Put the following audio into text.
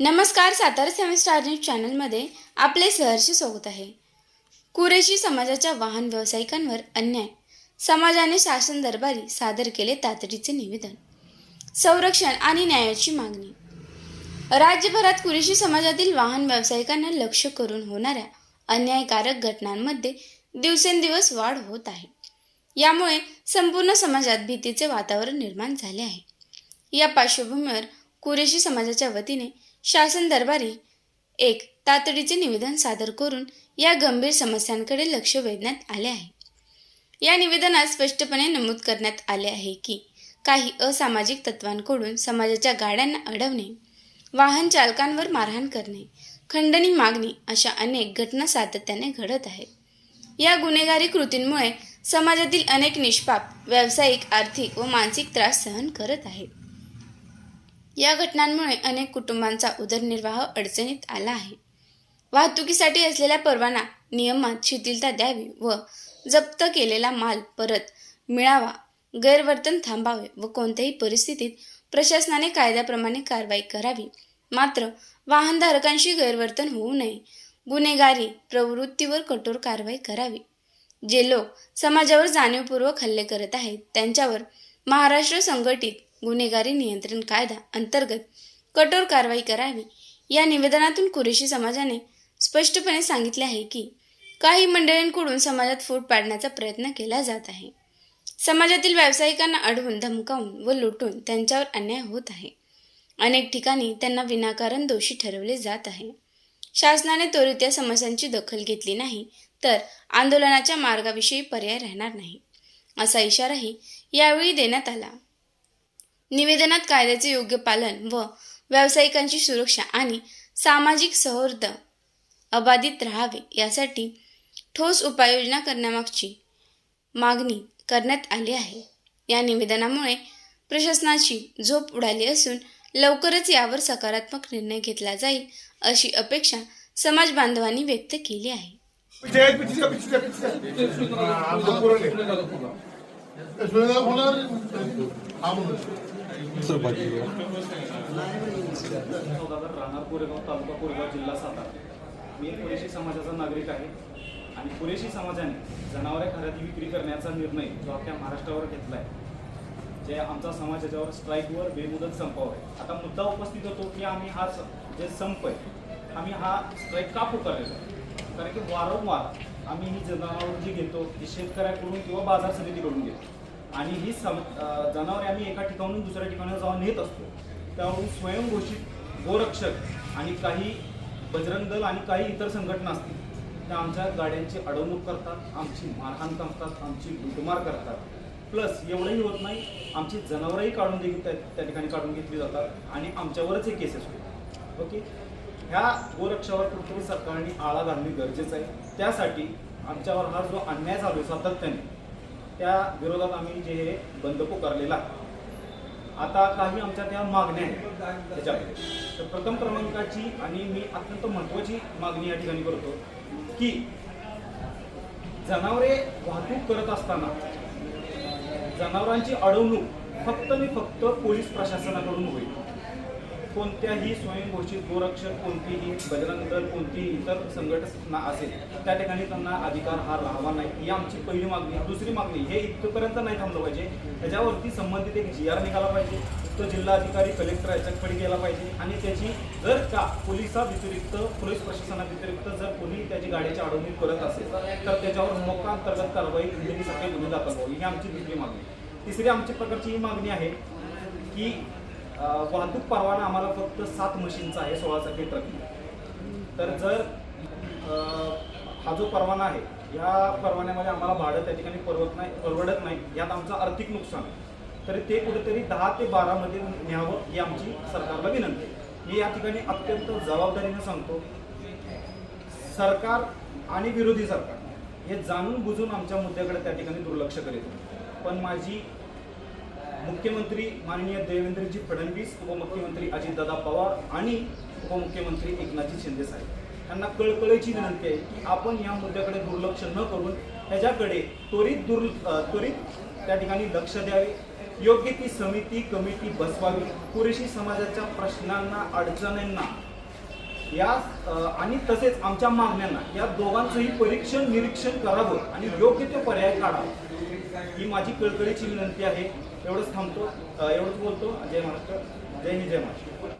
नमस्कार सातारा सेवन star news चॅनलमध्ये आपले सहर्ष स्वागत आहे. कुरेशी समाजाच्या वाहन व्यावसायिकांवर अन्याय. समाजाने शासन दरबारी सादर केले तातडीचे निवेदन. संरक्षण आणि न्यायाची मागणी. राज्यभरात कुरेशी समाजातील वाहन व्यावसायिकांना लक्ष करून होणाऱ्या अन्यायकारक घटनांमध्ये दिवसेंदिवस वाढ होत आहे. यामुळे संपूर्ण समाजात भीतीचे वातावरण निर्माण झाले आहे. या पार्श्वभूमीवर कुरेशी समाजाच्या वतीने शासन दरबारी एक तातडीचे निवेदन सादर करून या गंभीर समस्यांकडे लक्ष वेधण्यात आले आहे. या निवेदनात स्पष्टपणे नमूद करण्यात आले आहे की काही असामाजिक तत्वांकडून समाजाच्या गाड्यांना अडवणे वाहन चालकांवर मारहाण करणे खंडणी मागणी अशा अनेक घटना सातत्याने घडत आहेत. या गुन्हेगारी कृतींमुळे समाजातील अनेक निष्पाप व्यावसायिक आर्थिक व मानसिक त्रास सहन करत आहेत. या घटनांमुळे अनेक कुटुंबांचा उदरनिर्वाह अडचणीत आला आहे. वाहतुकीसाठी असलेल्या परवाना नियमात शिथिलता द्यावी व जप्त केलेला माल परत मिळावा गैरवर्तन थांबावे व कोणत्याही परिस्थितीत प्रशासनाने कायद्याप्रमाणे कारवाई करावी. मात्र वाहनधारकांशी गैरवर्तन होऊ नये. गुन्हेगारी प्रवृत्तीवर कठोर कारवाई करावी. जे लोक समाजावर जाणीवपूर्वक हल्ले करत आहेत त्यांच्यावर महाराष्ट्र संघटित गुन्हेगारी नियंत्रण कायदा अंतर्गत कठोर कारवाई करावी. या निवेदनातून कुरेशी समाजाने स्पष्टपणे सांगितले आहे की काही मंडळींकडून समाजात फूट पाडण्याचा प्रयत्न केला जात आहे. समाजातील व्यावसायिकांना अडवून धमकावून व लुटून त्यांच्यावर अन्याय होत आहे. अनेक ठिकाणी त्यांना विनाकारण दोषी ठरवले जात आहे. शासनाने त्वरित या समस्यांची दखल घेतली नाही तर आंदोलनाच्या मार्गाविषयी पर्याय राहणार नाही. असा इशाराही यावेळी देण्यात आला. निवेदनात कायद्याचे योग्य पालन व व्यावसायिकांची सुरक्षा आणि सामाजिक सौहार्द अबाधित राहावे यासाठी ठोस उपाययोजना करण्यामागची मागणी करण्यात आली आहे. या निवेदनामुळे प्रशासनाची झोप उडाली असून लवकरच यावर सकारात्मक निर्णय घेतला जाईल अशी अपेक्षा समाज बांधवांनी व्यक्त केली आहे. सहभागी राहणार कोरेगाव तालुका कोरेगाव जिल्हा सातारा. मी एक समाजाचा नागरिक आहे आणि पुरेशी समाजाने जनावरे खरेदी विक्री करण्याचा निर्णय जो अख्ख्या महाराष्ट्रावर घेतला आहे जे आमचा समाज याच्यावर स्ट्राईकवर बेमुदत संपावर आहे. आता मुद्दा उपस्थित होतो की आम्ही हा जे संप आहे आम्ही हा स्ट्राईक का पुकारलेला आहे? कारण की वारंवार आम्ही ही जनावर जी घेतो ती शेतकऱ्याकडून किंवा बाजार समितीकडून घेतो. आणि ही सम जनावरे आम्ही एका ठिकाणून दुसऱ्या ठिकाणी जाऊन नेत असतो. त्यावरून स्वयंघोषित गोरक्षक आणि काही बजरंग दल आणि काही इतर संघटना असतील त्या आमच्या गाड्यांची अडवणूक करतात आमची मारहाण करतात आमची लुटमार करतात. प्लस एवढंही होत नाही आमची जनावरंही काढून देखील त्या त्या ठिकाणी काढून घेतली जातात आणि आमच्यावरच हे केसेस होतात. ओके? ह्या गोरक्षावर कुठेतरी सरकारने आळा घालणे गरजेचं आहे. त्यासाठी आमच्यावर हा जो अन्याय चालू आहे सातत्याने त्या विरोधात आम्ही जे हे बंद पुकारलेला आता काही आमच्या त्या मागण्या आहेत त्याच्यामध्ये. तर प्रथम क्रमांकाची आणि मी अत्यंत महत्त्वाची मागणी या ठिकाणी करतो की जनावरे वाहतूक करत असताना जनावरांची अडवणूक फक्त आणि फक्त पोलीस प्रशासनाकडून होईल. कोणत्याही स्वयंघोषित गोरक्षक कोणतीही बजरंग दल कोणतीही इतर संघटना असेल त्या ठिकाणी त्यांना अधिकार हा राहावा नाही. ही आमची पहिली मागणी दुसरी मागणी हे इथपर्यंत नाही थांबलं पाहिजे. त्याच्यावरती संबंधित एक जी आर निघाला पाहिजे. तो जिल्हाधिकारी कलेक्टर याच्याकडे गेला पाहिजे. आणि त्याची जर का पोलिसाव्यतिरिक्त पोलीस प्रशासनाव्यतिरिक्त जर कोणी त्याची गाडीची अडवणूक करत असेल तर त्याच्यावर मोका अंतर्गत कारवाई खंडणीसाठी गुन्हे दाखल व्हावी. ही आमची दुसरी मागणी तिसरी आमची प्रकारची ही मागणी आहे की वाहतूक परवाना आम्हाला फक्त सात मशीनचा आहे सोळा चाकी ट्रक तर जर हा जो परवाना आहे या परवान्यामध्ये आम्हाला भाडं त्या ठिकाणी परवत नाही परवडत नाही यात आमचं आर्थिक नुकसान आहे. तर ते कुठेतरी दहा ते बारामध्ये न्यावं ही आमची सरकारला विनंती आहे. मी या ठिकाणी अत्यंत जबाबदारीनं सांगतो सरकार आणि विरोधी सरकार हे जाणून बुजून आमच्या मुद्द्याकडे त्या ठिकाणी दुर्लक्ष करीत पण माझी मुख्यमंत्री माननीय देवेंद्रजी फडणवीस उपमुख्यमंत्री अजितदादा पवार आणि उपमुख्यमंत्री एकनाथजी शिंदे साहेब. यांना कळकळीची विनंती आहे की आपण या मुद्द्याकडे दुर्लक्ष न करून त्याच्याकडे त्वरित दुर् त्वरित त्या ठिकाणी लक्ष द्यावे. योग्य ती समिती कमिटी बसवावी. पुरेशी समाजाच्या प्रश्नांना अडचणींना या आणि तसेच आमच्या मागण्यांना या दोघांचंही परीक्षण निरीक्षण करावं आणि योग्य ते पर्याय काढावं. ही माझी कळकळीची विनंती आहे. एवढंच थांबतो. एवढंच बोलतो. जय महाराष्ट्र. जय हिंद जय महाराष्ट्र.